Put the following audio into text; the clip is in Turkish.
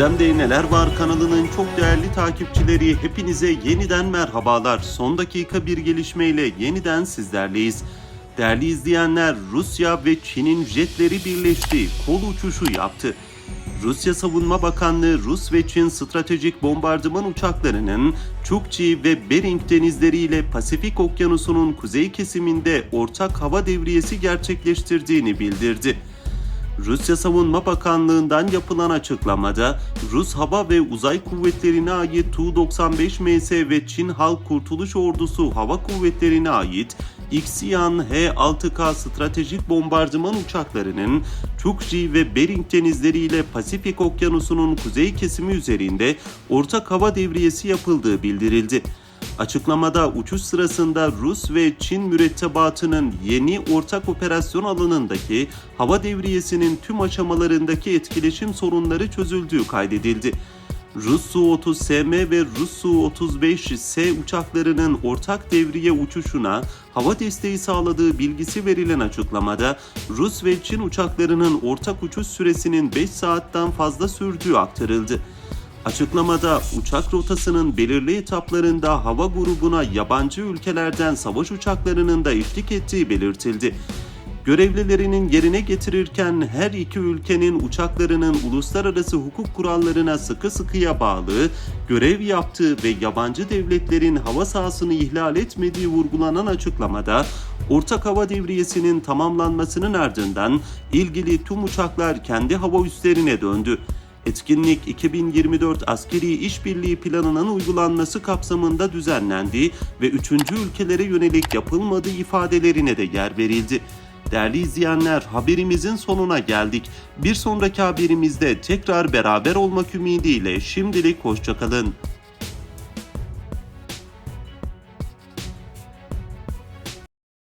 Gündemde Neler Var kanalının çok değerli takipçileri hepinize yeniden merhabalar. Son dakika bir gelişmeyle yeniden sizlerleyiz. Değerli izleyenler Rusya ve Çin'in jetleri birleşti, kol uçuşu yaptı. Rusya Savunma Bakanlığı Rus ve Çin stratejik bombardıman uçaklarının Çukçi ve Bering denizleriyle Pasifik Okyanusu'nun kuzey kesiminde ortak hava devriyesi gerçekleştirdiğini bildirdi. Rusya Savunma Bakanlığı'ndan yapılan açıklamada Rus Hava ve Uzay Kuvvetleri'ne ait Tu-95MS ve Çin Halk Kurtuluş Ordusu Hava Kuvvetleri'ne ait Xi'an H-6K stratejik bombardıman uçaklarının Çukji ve Bering denizleriyle Pasifik Okyanusu'nun kuzey kesimi üzerinde ortak hava devriyesi yapıldığı bildirildi. Açıklamada uçuş sırasında Rus ve Çin mürettebatının yeni ortak operasyon alanındaki hava devriyesinin tüm aşamalarındaki etkileşim sorunları çözüldüğü kaydedildi. Rus Su-30SM ve Rus Su-35S uçaklarının ortak devriye uçuşuna hava desteği sağladığı bilgisi verilen açıklamada Rus ve Çin uçaklarının ortak uçuş süresinin 5 saatten fazla sürdüğü aktarıldı. Açıklamada uçak rotasının belirli etaplarında hava grubuna yabancı ülkelerden savaş uçaklarının da eşlik ettiği belirtildi. Görevlilerinin yerine getirirken her iki ülkenin uçaklarının uluslararası hukuk kurallarına sıkı sıkıya bağlı, görev yaptığı ve yabancı devletlerin hava sahasını ihlal etmediği vurgulanan açıklamada, ortak hava devriyesinin tamamlanmasının ardından ilgili tüm uçaklar kendi hava üslerine döndü. Etkinlik 2024 askeri işbirliği planının uygulanması kapsamında düzenlendi ve üçüncü ülkelere yönelik yapılmadığı ifadelerine de yer verildi. Değerli izleyenler haberimizin sonuna geldik. Bir sonraki haberimizde tekrar beraber olmak ümidiyle şimdilik hoşçakalın.